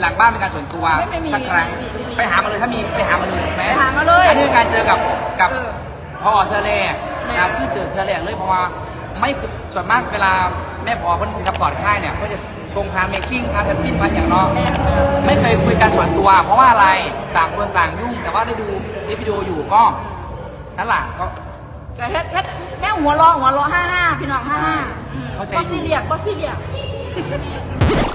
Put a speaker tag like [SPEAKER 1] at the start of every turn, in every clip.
[SPEAKER 1] หลังบ้านเป็นการส่วนตัว
[SPEAKER 2] ไม่ไม่มี
[SPEAKER 1] สักครั้ง
[SPEAKER 2] ไม่มี
[SPEAKER 1] ไปหามาเลยถ้ามีไปหามาเลยไหม
[SPEAKER 2] ไปหามาเลย
[SPEAKER 1] อันนี้เป็นการเจอกับกับ
[SPEAKER 2] เออ
[SPEAKER 1] พ่อเธอแรกนะครับคือเจอเธอแรกเลยเพราะว่าไม่คือส่วนมากเวลาแม่พอเพิ่นซัพพอร์ตค่ายเนี่ยก็จะชงพาเมชชิ่งพาเทนพินพาอย่างเนาะ
[SPEAKER 2] แม่
[SPEAKER 1] ไม่เคยคุยกันส่วนตัว เพราะว่าอะไรต่างคนต่างยุ่ง แต่ว่าได้ดูคลิปวิดีโออยู่ก็นั่นแหละก็
[SPEAKER 2] ก็เฮ็ดเฮ็ดแม่หัวเรอหัวเรอห้าห้าพี่น้องห้าห้า
[SPEAKER 1] เข้าใจ
[SPEAKER 2] บอสซี่เรียกบอสซี่เรียก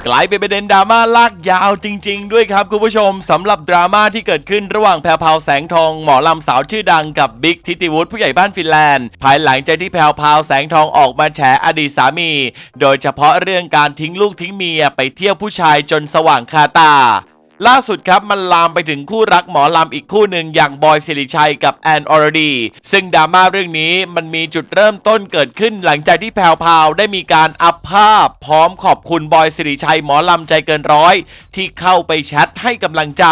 [SPEAKER 3] กลายเป็นประเด็นดราม่าลากยาวจริง ๆ ด้วยครับคุณผู้ชมสำหรับดราม่าที่เกิดขึ้นระหว่างแพรวพาวแสงทองหมอลำสาวชื่อดังกับบิ๊กทิติวุฒิผู้ใหญ่บ้านฟินแลนด์ภายหลังจากที่แพรวพาวแสงทองออกมาแฉอดีตสามี โดยเฉพาะเรื่องการทิ้งลูกทิ้งเมียไปเที่ยวผู้ชายจนสว่างคาตา ล่าสุดครับมันลามไปถึงคู่รักหมอลำอีกคู่หนึ่งอย่างบอยสิริชัยกับแอนอรดีซึ่งดราม่าเรื่องนี้มันมีจุดเริ่มต้นเกิดขึ้นหลังจากที่แพลวพาวได้มีการอัพภาพ พร้อมขอบคุณบอยสิริชัยหมอลำใจเกินร้อย ที่เข้าไปแชทให้กำลังใจ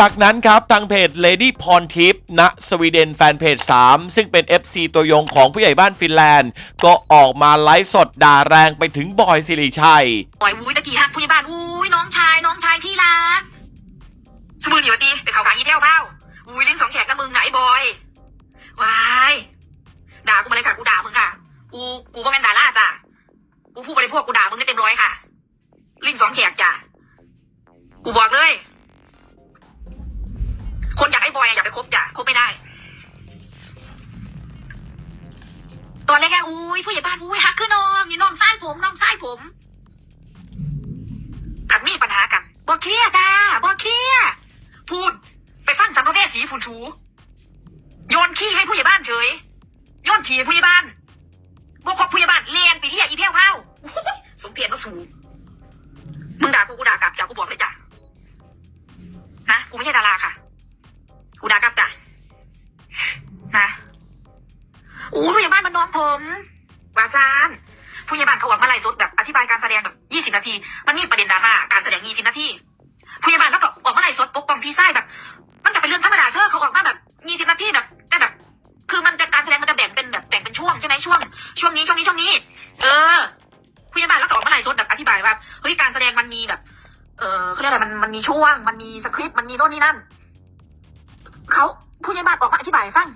[SPEAKER 3] จากนั้นครับทางเพจ Lady p o n t i p ณสวีเดนแฟนเพจ 3 ซึ่งเป็น FC ตัวยงของผู้ใหญ่บ้านฟินแลนด์ ก็ออกมาไลฟ์สดด่าแรงไปถึงบอยสิริชัย
[SPEAKER 4] บอยวุ้ยตะกี้ฮักผู้ใหญ่บ้านวุ้ยน้องชายน้องชายที่รักสมือหนียวตีไปเขาขางอีเพ้วเพ้าวุ้ยลิ้นสองแฉกนะมึงนะไอ้บอยวายด่ากูมาเลยค่ะกูด่ามึงค่ะกูกูว่าแม่นด่าล่าจ้ะกูพูดไปเลยพวกกูด่ามึงได้เต็มร้อยค่ะลิ้นสองแฉกจ้ะกูบอกเลย คนอยากไอ้บอยอย่าไปคบจ้ะคบไม่ได้ ตอนแรกๆอุ้ยผู้ใหญ่บ้านอุ้ยฮักขึ้นน้องนี่น้องไส้ผมน้องไส้ผมขันมีปัญหากันบอเคลียร์จ้าบอเคลียพูด ไปฟังสัมภเวสีฝุ่นชูโยนขี้ให้ผู้ใหญ่บ้านเฉยโยนขี้ให้ผู้ใหญ่บ้านบอกขอบผู้ใหญ่บ้านเลียนไปเรียกอีเพี้ยวเผาสมเพียรมาสูมึงด่ากูกูด่ากลับจ้ากูบอกเลยจ้ะนะกูไม่ใช่ดาราค่ะ กูด่ากลับจ้ะนะโอ้ผู้ใหญ่บ้านมันน้องผมวาซานผู้ใหญ่บ้านเขาหวังมาไล่สดแบบอธิบายการแสดงแบบยี่สิบนาที มันมีประเด็นดราม่าการแสดงยี่สิบนาทีผู้ใหญ่บ้านแล้วก็ออกมาไล่สดปกป้องพี่ไส้แบบ มันก็เป็นเรื่องธรรมดาเธอเขาออกมาแบบยี่สิบนาทีแบบได้แบบ คือมันจะการแสดงมันจะแบ่งเป็นแบบแบ่งเป็นช่วงใช่ไหมช่วง ช่วงนี้ช่วงนี้ช่วงนี้ เออผู้ใหญ่บ้านแล้วก็ออกมาไล่สดแบบอธิบายว่าเฮ้ยการแสดงมันมีแบบ เออเขาเรียกอะไรมันมันมีช่วง มันมีสคริปต์มันมีโน่นนี่นั่น เขาผู้ใหญ่บ้านออกมาอธิบายฟัง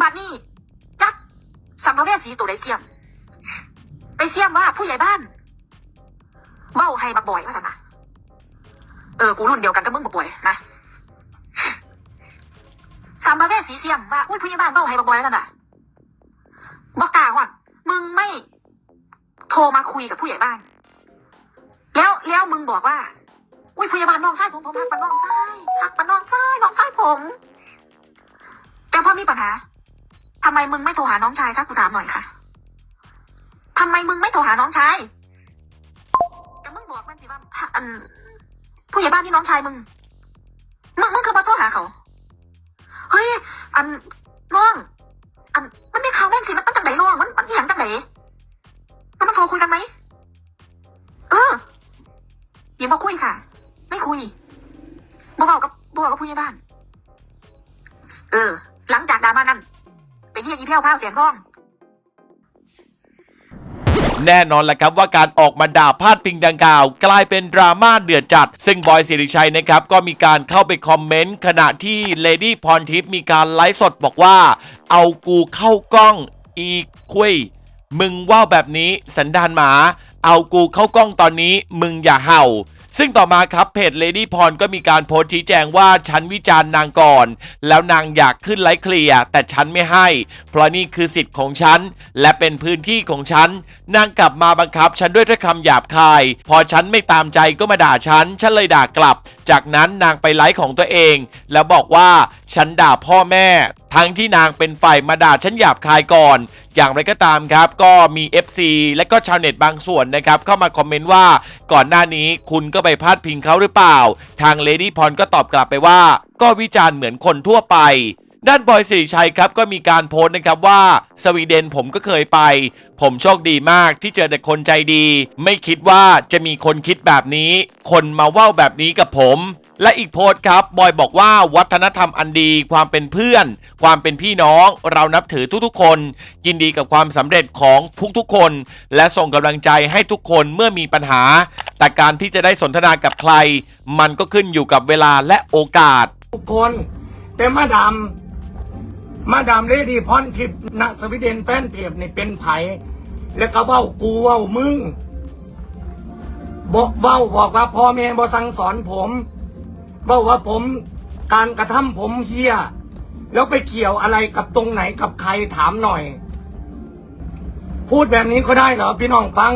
[SPEAKER 4] บัดนี้จักสัมภเวสีตัวไดเสียม ไปเสียมว่าผู้ใหญ่บ้านเบ้าให้บักบ่อยว่าสันนะเออ กูรุ่นเดียวกันกับมึงบักบ่อยนะสัมภเวสีเสียมว่าอุ้ยผู้ใหญ่บ้านเบ้าให้บักบ่อยว่าสันนะบอกกาว่ะมึงไม่โทรมาคุยกับผู้ใหญ่บ้าน แล้วแล้วมึงบอกว่า อุ้ยผู้ใหญ่บ้านน้องไส้ผมผมหักปันน้องไส้หักปันน้องไส้น้องไส้ผม แต่พ่อมีปัญหาทำไมมึงไม่โทรหาน้องชายคะกูถามหน่อยค่ะทำไมมึงไม่โทรหาน้องชายจะมึงบอกมันสิว่าอันผู้ใหญ่บ้านนี่น้องชายมึง มึงมึงคือมาโทรหาเขา เฮ้ย อันน้อง อันมันไม่ข่าวแม่นสิ มันมันจังไหนน้อง มันมันอหย่างจังไหนแล้วมันโทรคุยกันไหม เออยิบมาคุยค่ะ ไม่คุยบ่บอกกับบ่บอกกับผู้ใหญ่บ้าน เออ หลังจากดราม่านั้นไปเรียกอีเพี้ยวพ้าวเสียงทอง
[SPEAKER 3] แน่นอนแหละครับว่าการออกมาด่าพาดพิงดังกล่าว กลายเป็นดราม่าเดือดจัด ซึ่งบอยสิริชัยนะครับก็มีการเข้าไปคอมเมนต์ขณะที่เลดี้พรทิพย์มีการไลฟ์สดบอกว่า เอากูเข้ากล้องอีคุยมึงว่าแบบนี้สันดานหมา เอากูเข้ากล้องตอนนี้ มึงอย่าเห่า ซึ่งต่อมาครับเพจ Lady p o n ก็มีการโพสต์ชี้แจงว่าฉันวิจารณ์นางก่อน แล้วนางอยากขึ้นไลฟ์เคลียร์แต่ฉันไม่ให้ เพราะนี่คือสิทธิ์ของฉัน และเป็นพื้นที่ของฉัน นางกลับมาบังคับฉันด้วยถ้อยคำหยาบคาย พอฉันไม่ตามใจก็มาด่าฉัน ฉันเลยด่ากลับ จากนั้นนางไปไลฟ์ของตัวเอง แล้วบอกว่าฉันด่าพ่อแม่ ทั้งที่นางเป็นฝ่ายมาด่าฉันหยาบคายก่อน อย่างไรก็ตามครับ ก็มี FC และก็ชาวเน็ตบางส่วนนะครับเข้ามาคอมเมนต์ว่าก่อนหน้านี้คุณก็ไปพาดพิงเขาหรือเปล่า ทาง Lady p o n ก็ตอบกลับไปว่า ก็วิจารณ์เหมือนคนทั่วไปด้านบอยสิริชัยครับก็มีการโพสต์นะครับว่าสวีเดนผมก็เคยไป ผมโชคดีมากที่เจอแต่คนใจดี ไม่คิดว่าจะมีคนคิดแบบนี้ คนมาว่าวแบบนี้กับผม และอีกโพสต์ครับ บอยบอกว่าวัฒนธรรมอันดี ความเป็นเพื่อน ความเป็นพี่น้อง เรานับถือทุกๆ คน ยินดีกับความสำเร็จของทุกๆ คน และส่งกำลังใจให้ทุกคนเมื่อมีปัญหา แต่การที่จะได้สนทนากับใคร มันก็ขึ้นอยู่กับเวลาและโอกาส
[SPEAKER 5] ทุกคน แต่มาดามมาดามเลดี้พรทิพย์ณสวีเดนแฟนเพจนี่เป็นไผแล้วก็เว้ากูเว้ามึงบอกเว้าบอกว่าพ่อแม่บ่สั่งสอนผม เว้าว่าผมการกระทำผมเฮียแล้วไปเกี่ยวอะไรกับตรงไหนกับใครถามหน่อย พูดแบบนี้ก็ได้เหรอพี่น้องฟัง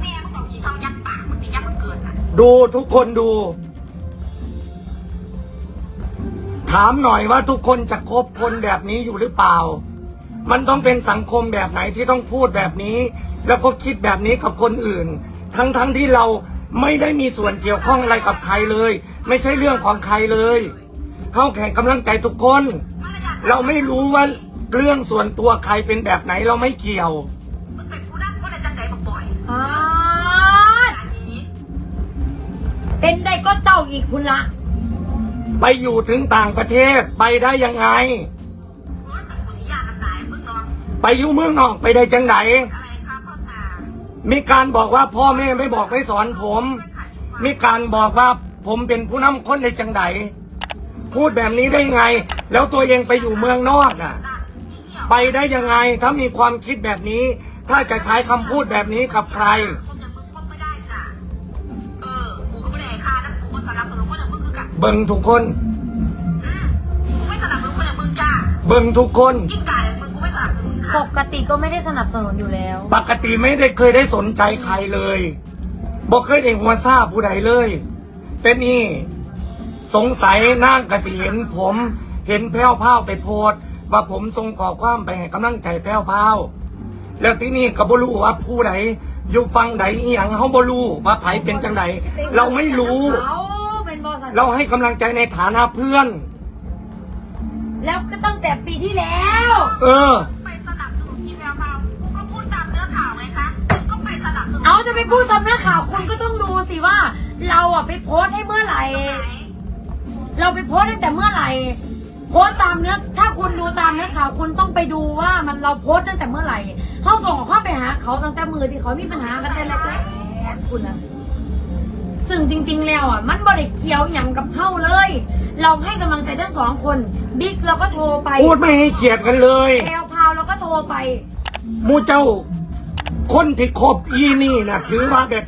[SPEAKER 4] แม่มึงต้องขี้เข้ายัดปากมึงนี่ยัดมันเกินอะ
[SPEAKER 5] ดูทุกคนดู ถามหน่อยว่าทุกคนจะคบคนแบบนี้อยู่หรือเปล่า มันต้องเป็นสังคมแบบไหนที่ต้องพูดแบบนี้ แล้วก็คิดแบบนี้กับคนอื่น ทั้งๆทที่เรา ไม่ได้มีส่วนเกี่ยวข้องอะไรกับใครเลย ไม่ใช่เรื่องของใครเลยเข้าแข่งกำลังใจทุกคน เราไม่รู้ว่าเรื่องส่วนตัวใครเป็นแบบไหนเราไม่เกี่ยว
[SPEAKER 4] มึงเป็นผู้นำคนในจังใจบอกบ่อย
[SPEAKER 2] อ่า
[SPEAKER 4] อันนี้
[SPEAKER 2] เป็นได้ก็เจ้าอีกคุณละ
[SPEAKER 5] ไปอยู่ถึงต่างประเทศไปได้ยังไง
[SPEAKER 4] เมื่อมันกูสิยาน้ำลายมึงนอน
[SPEAKER 5] ไปอยู่เมืองนอกไปได้จังไหน มีการบอกว่าพ่อแม่ไม่บอกไม่สอนผม มีการบอกว่าผมเป็นผู้นำคนในจังไดพูดแบบนี้ได้ไง แล้วตัวเองไปอยู่เมืองนอกน่ะ ไปได้ยังไงถ้ามีความคิดแบบนี้ ถ้าจะใช้คำพูดแบบนี้กับใคร
[SPEAKER 4] คนอย่างมึงคงไม่ได้จ้ะเออกูก็ไม่ได้ค่านะกูก็สนับสนุนคนอย่างมึงคือกัน
[SPEAKER 5] เบิ่งทุกคน
[SPEAKER 4] อืมกูไม่สนับสนุนคนอย่างมึงจ้า
[SPEAKER 5] เบิ่งทุกคน
[SPEAKER 4] ยิ่งกายอย่างมึงกู
[SPEAKER 2] ปกติก็ไม่ได้สนับสนุนอยู่แล้ว
[SPEAKER 5] ปกติไม่ได้เคยได้สนใจใครเลยบอกเคยได้หัวซาผู้ใดเลย แต่นี่สงสัยนางกสิเห็นผมเห็นแพ้วพราวไปโพสต์ว่าผมส่งขอความไปให้กำลังใจแพ้วพราวแล้วที่นี่ก็บ่รู้ว่าผู้ใดอยู่ฟังใดอีหยังเขาบ่รู้ว่าไผเป็นจังใดเราไม่รู้
[SPEAKER 2] เขาเป็นบอส
[SPEAKER 5] เราให้กำลังใจในฐานะเพื่อน
[SPEAKER 2] แล้วก็ตั้งแต่ปีที่แล้ว
[SPEAKER 5] เออ
[SPEAKER 4] เมากูก็พูดตามเนื้อข่าวไงคะมึงก็ไปสนับสนุน
[SPEAKER 2] เอาจะไปพูดตามเนื้อข่าวคุณก็ต้องดูสิว่า เราอะไปโพสต์ให้เมื่อไหร่
[SPEAKER 4] ไหน
[SPEAKER 2] เราไปโพสต์ตั้งแต่เมื่อไหร่ โพสต์ตามเนื้อ ถ้าคุณดูตามเนื้อข่าวคุณต้องไปดูว่ามันเราโพสต์ตั้งแต่เมื่อไหร่เขาส่งข้อความไปหาเขาตั้งแต่มือที่เขามีปัญหากันแต่แรกๆคุณนะซึ่งจริง ๆ แล้วอะมันบ่ได้เกี่ยวอย่างกับเฮาเลย เราให้กำลังใจทั้งสองคน บิ๊กเราก็โทรไป
[SPEAKER 5] พูดไม่ให้เกียรติกันเลย
[SPEAKER 2] แอลพาวเราก็โทรไป
[SPEAKER 5] หมูเจ้า คนที่คบอีนี่นะถือว่าแบบ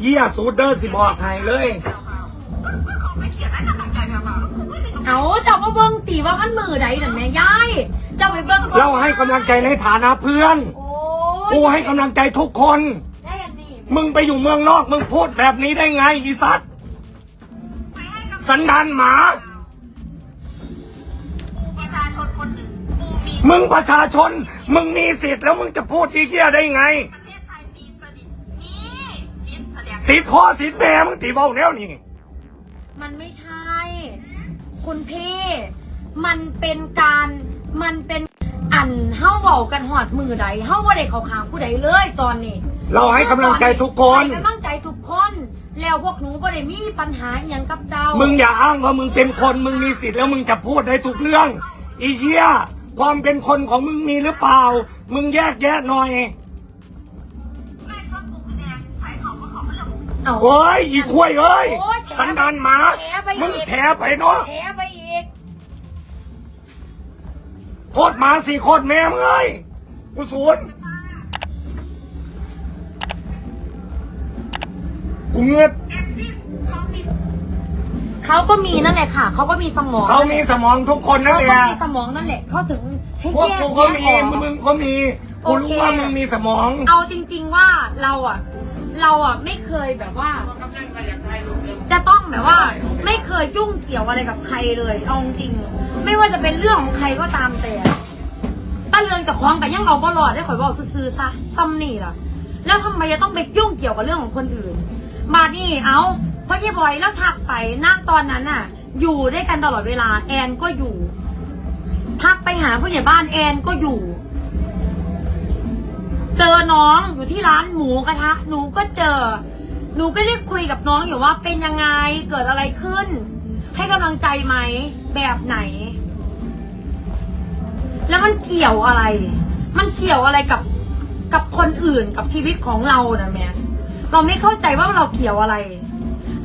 [SPEAKER 5] เยี่ยสูดเดอร์สิบอกให้เลย
[SPEAKER 4] แววเมาก็ก็เขาไม่เขียนให้กำลังใจแววเมาแล้วกูไม่ได้ต้อง
[SPEAKER 2] เอาเจ้ามาเบิ้งตีว่ามันมือใดหนึ่งแม่ยายเจ้าไปเบิ้งก่อน
[SPEAKER 5] เราให้กำลังใจในฐานะเพื่อน
[SPEAKER 2] โอ้
[SPEAKER 5] กูให้กำลังใจทุกคน
[SPEAKER 2] ได้อันนี้
[SPEAKER 5] มึงไปอยู่เมืองนอก มึงพูดแบบนี้ได้ไงอีสัตว์
[SPEAKER 4] ไปให้กำลังใจ
[SPEAKER 5] สันดานหมา
[SPEAKER 4] มี
[SPEAKER 5] มึงประชาชน มึงมีสิทธิ์แล้วมึงจะพูดที่เกียได้ไง
[SPEAKER 4] ประเทศไทยมีสนิทมีสิทธิ์แสดง
[SPEAKER 5] สิทธิ์พ่อสิทธิ์แม่มึงตีเบาแล้วนี่
[SPEAKER 2] มันไม่ใช่ คุณพี่ มันเป็นการมันเป็นอันเฮ้าเบากันหอดมือใดเฮ้าว่าได้เขาขางผู้ใดเลยตอนนี้
[SPEAKER 5] เราให้กำลังใจทุกคน
[SPEAKER 2] ให้กำลังใจทุกคน แล้วพวกหนูก็ได้มีปัญหาอหย่างกับเจ้า
[SPEAKER 5] มึงอย่าอ้างว่ามึงเป็นคน มึงมีสิทธิ์แล้วมึงจะพูดได้ทุกเรื่อง อีเหี้ย ความเป็นคนของมึงมีหรือเปล่า มึงแยกแยะหน่อย
[SPEAKER 4] แม่ชอบกูแชร์ขายของก็ของมันเรื่องของกู
[SPEAKER 2] เอา
[SPEAKER 5] โอ้ยอีควายเอ้ย
[SPEAKER 2] โอ้ย
[SPEAKER 5] สันดานหมา
[SPEAKER 2] แถไปอีก
[SPEAKER 5] มึงแถไปเนาะ
[SPEAKER 2] แถไปอีก
[SPEAKER 5] โคตรหมาสี่โคตรแม่มึงเอ้ยกูศูนย์กูเงือด
[SPEAKER 4] แอปที่เขามี
[SPEAKER 2] เขาก็มีนั่นแหละค่ะ เขาก็มีสมอง
[SPEAKER 5] เขามีสมองทุกคนนั่น
[SPEAKER 2] เขา
[SPEAKER 5] แห
[SPEAKER 2] ก็
[SPEAKER 5] ละ
[SPEAKER 2] มีสมองนั่นแหละเขาถึงให้
[SPEAKER 5] พวก
[SPEAKER 2] แยก
[SPEAKER 5] กูก็มี
[SPEAKER 2] แยกออก
[SPEAKER 5] มึงก็มีกูรู้
[SPEAKER 2] โอเค
[SPEAKER 5] ว่ามึงมีสมอง
[SPEAKER 2] เอาจริง ๆว่าเราอะ เราอะไม่เคยแบบว่า จะต้องแบบว่า ไม่เคยยุ่งเกี่ยวอะไรกับใครเลยเอาจริงๆไม่ว่าจะเป็นเรื่องของใครก็ตามแต่ป้าเรืองจะคล้องกันยังเราบ่รอดได้ข่อยบอกซื้อๆซะซัมนี่ล่ะ แล้วทำไมจะต้องไปยุ่งเกี่ยวกับเรื่องของคนอื่น มานี่เอา ราะยี่บอยแล้วทักไปณตอนนั้นน่ะอยู่ด้วยกันตลอดเวลา แอนก็อยู่ ทักไปหาผู้ใหญ่บ้านแอนก็อยู่ เจอน้องอยู่ที่ร้านหมูกระทะ หนูก็เจอ หนูก็ได้คุยกับน้องอยู่ว่าเป็นยังไงเกิดอะไรขึ้น ให้กำลังใจไหมแบบไหน แล้วมันเกี่ยวอะไร มันเกี่ยวอะไรกับกับคนอื่นกับชีวิตของเรานะแม่เราไม่เข้าใจว่าเราเกี่ยวอะไร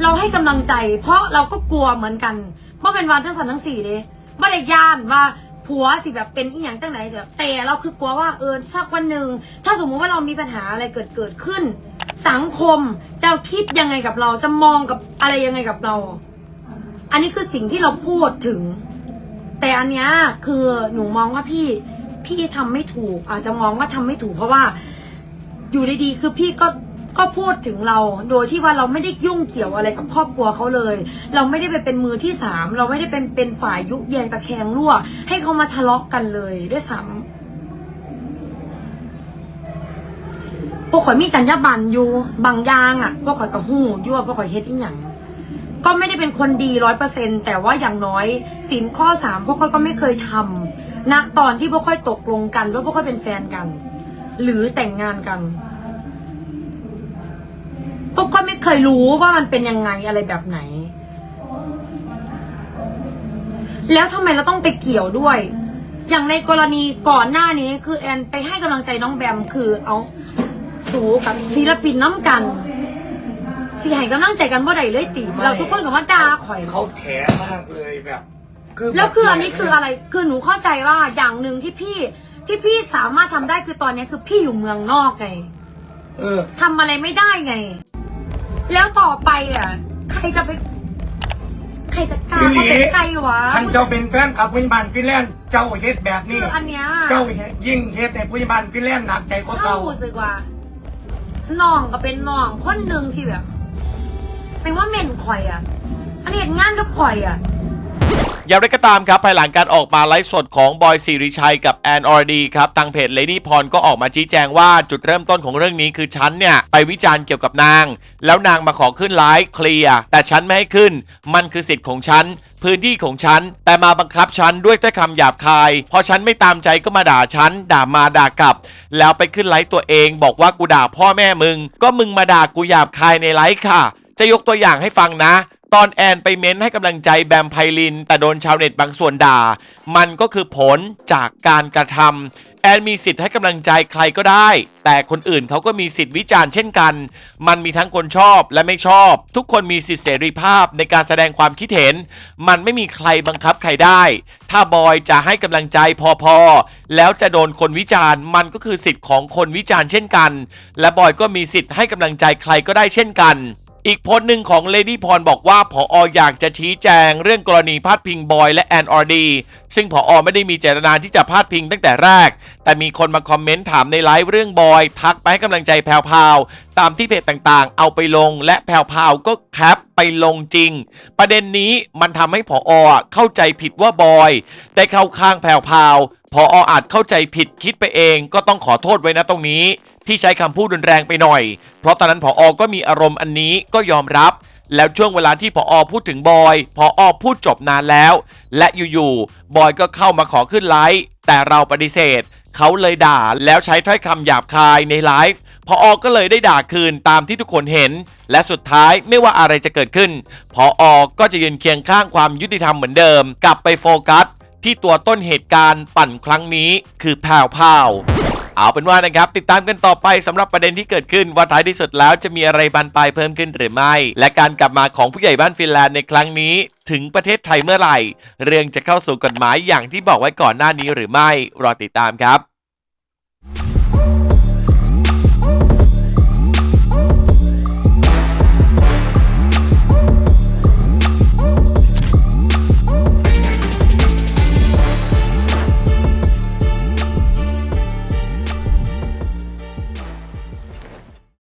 [SPEAKER 2] เราให้กำลังใจ เพราะเราก็กลัวเหมือนกันว่าเป็นวันทั้งสันทั้งสี่เลยไม่ได้ย่านว่าผัวสิแบบเป็นอีหยังจังไหนเดี๋ยวแต่เราคือกลัวว่าเออสักวันหนึ่งถ้าสมมุติว่าเรามีปัญหาอะไรเกิดเกิดขึ้น สังคมจะคิดยังไงกับเราจะมองกับอะไรยังไงกับเรา อันนี้คือสิ่งที่เราพูดถึง แต่อันเนี้ยคือหนูมองว่าพี่พี่ทำไม่ถูก อาจจะมองว่าทำไม่ถูกเพราะว่า อยู่ดีๆคือพี่ก็ ก็พูดถึงเราโดยที่ว่าเราไม่ได้ยุ่งเกี่ยวอะไรกับครอบครัวเขาเลย เราไม่ได้ไปเป็นมือที่สามเราไม่ได้เป็นเป็นฝ่ายยุแยงตะแคงรั่ว ให้เขามาทะเลาะกันเลยด้วยซ้ำพวกข่อยมีจรรยาบรรณอยู่บางอย่างอะพวกข่อยกับหูยั่วพวกข่อยเฮ็ดอีหยังก็ไม่ได้เป็นคนดีร้อยเปอร์เซ็นแต่ว่าอย่างน้อยสินข้อสามพวกค่อยก็ไม่เคยทำณตอนที่พวกค่อยตกลงกันว่าพวกค่อยเป็นแฟนกัน หรือแต่งงานกัน พวกค่อยไม่เคยรู้ว่ามันเป็นยังไงอะไรแบบไหน แล้วทำไมเราต้องไปเกี่ยวด้วย อย่างในกรณีก่อนหน้านี้คือแอนไปให้กำลังใจน้องแบมคือเอาสูกับศิลปินน้ำกันสิให้กำลังใจกันบ่ได้เลยติเราทุกคนกับว่าด่าข่อย
[SPEAKER 5] เขาแถมากเลยแบบ
[SPEAKER 2] แล้วคืออันนี้คืออะไร คือหนูเข้าใจว่าอย่างหนึ่งที่พี่ที่พี่สามารถทำได้คือตอนนี้คือพี่อยู่เมืองนอกไง
[SPEAKER 5] เออ
[SPEAKER 2] ทำอะไรไม่ได้ไง แล้วต่อไปอะใครจะไป ใครจะกล้า
[SPEAKER 5] พี่หลี
[SPEAKER 2] เข้าไปใกล้วะ
[SPEAKER 5] ท่านเจ้าเป็นแฟนขับวิญญาณฟินแลนด์เจ้าเฮ็ดแบบนี้
[SPEAKER 2] คืออันเนี้ย
[SPEAKER 5] เจ้ายิ่งเฮ็ดในผู้ใหญ่บ้านฟินแลนด์หนักใจกว่า
[SPEAKER 2] เข้า
[SPEAKER 5] เก่า
[SPEAKER 2] รู้สึกว่าน้องก็เป็นน้องคนหนึ่งที่แบบเป็นว่าเม่นข่อยอะอันนี้เห็นงานกับข่อยอะ
[SPEAKER 3] อย่างไรก็ตามครับ ภายหลังการออกมาไลฟ์สดของบอยสิริชัยกับแอนออร์ดีครับทางเพจ Lady p o n ก็ออกมาชี้แจงว่าจุดเริ่มต้นของเรื่องนี้คือฉันเนี่ย ไปวิจารณ์เกี่ยวกับนาง แล้วนางมาขอขึ้นไลฟ์เคลียร์แต่ฉันไม่ให้ขึ้น มันคือสิทธิ์ของฉัน พื้นที่ของฉัน แต่มาบังคับฉันด้วยถ้อยคำหยาบคาย พอฉันไม่ตามใจก็มาด่าฉันด่ามาด่ากลับ แล้วไปขึ้นไลฟ์ตัวเอง บอกว่ากูด่าพ่อแม่มึง ก็มึงมาด่ากูหยาบคายในไลฟ์ค่ะ จะยกตัวอย่างให้ฟังนะ ตอนแอนไปเม้นให้กำลังใจแบมไพลิน แต่โดนชาวเน็ตบางส่วนด่า มันก็คือผลจากการกระทำแอนมีสิทธิ์ให้กำลังใจใครก็ได้ แต่คนอื่นเขาก็มีสิทธิ์วิจารณ์เช่นกัน มันมีทั้งคนชอบและไม่ชอบ ทุกคนมีสิทธิเสรีภาพในการแสดงความคิดเห็น มันไม่มีใครบังคับใครได้ ถ้าบอยจะให้กำลังใจพอๆ แล้วจะโดนคนวิจารณ์ มันก็คือสิทธิ์ของคนวิจารณ์เช่นกัน และบอยก็มีสิทธิ์ให้กำลังใจใครก็ได้เช่นกัน อีกโพสต์หนึ่งของเลดี้พรบอกว่าผออยากจะชี้แจง เรื่องกรณีพาดพิงบอยและแอนออร์ดีซึ่งผอไม่ได้มีเจตนาที่จะพาดพิงตั้งแต่แรก แต่มีคนมาคอมเมนต์ถามในไลฟ์เรื่องบอย ทักไปให้กำลังใจแพรวพาวตามที่เพจต่างๆ เอาไปลง และแพรวพาวก็แคปไปลงจริง ประเด็นนี้มันทำให้ผอเข้าใจผิดว่าบอย ได้เข้าข้างแพรวพาวผออาจเข้าใจผิดคิดไปเองก็ต้องขอโทษไว้นะตรงนี้ ที่ใช้คำพูดรุนแรงไปหน่อย เพราะตอนนั้นผออก็มีอารมณ์อันนี้ก็ยอมรับ แล้วช่วงเวลาที่ผออพูดถึงบอยผออพูดจบนานแล้ว และอยู่ๆบอยก็เข้ามาขอขึ้นไลฟ์แต่เราปฏิเสธ เขาเลยด่าแล้วใช้ถ้อยคำหยาบคายในไลฟ์พออก็เลยได้ด่าคืนตามที่ทุกคนเห็น และสุดท้ายไม่ว่าอะไรจะเกิดขึ้น พออก็จะยืนเคียงข้างความยุติธรรมเหมือนเดิม กลับไปโฟกัส ที่ตัวต้นเหตุการณ์ปั่นครั้งนี้คือแพรวพาว เอาเป็นว่านะครับติดตามกันต่อไปสำหรับประเด็นที่เกิดขึ้นว่าท้ายที่สุดแล้วจะมีอะไรบานปลายเพิ่มขึ้นหรือไม่ และการกลับมาของผู้ใหญ่บ้านฟินแลนด์ในครั้งนี้ถึงประเทศไทยเมื่อไหร่ เรื่องจะเข้าสู่กฎหมายอย่างที่บอกไว้ก่อนหน้านี้หรือไม่ รอติดตามครับ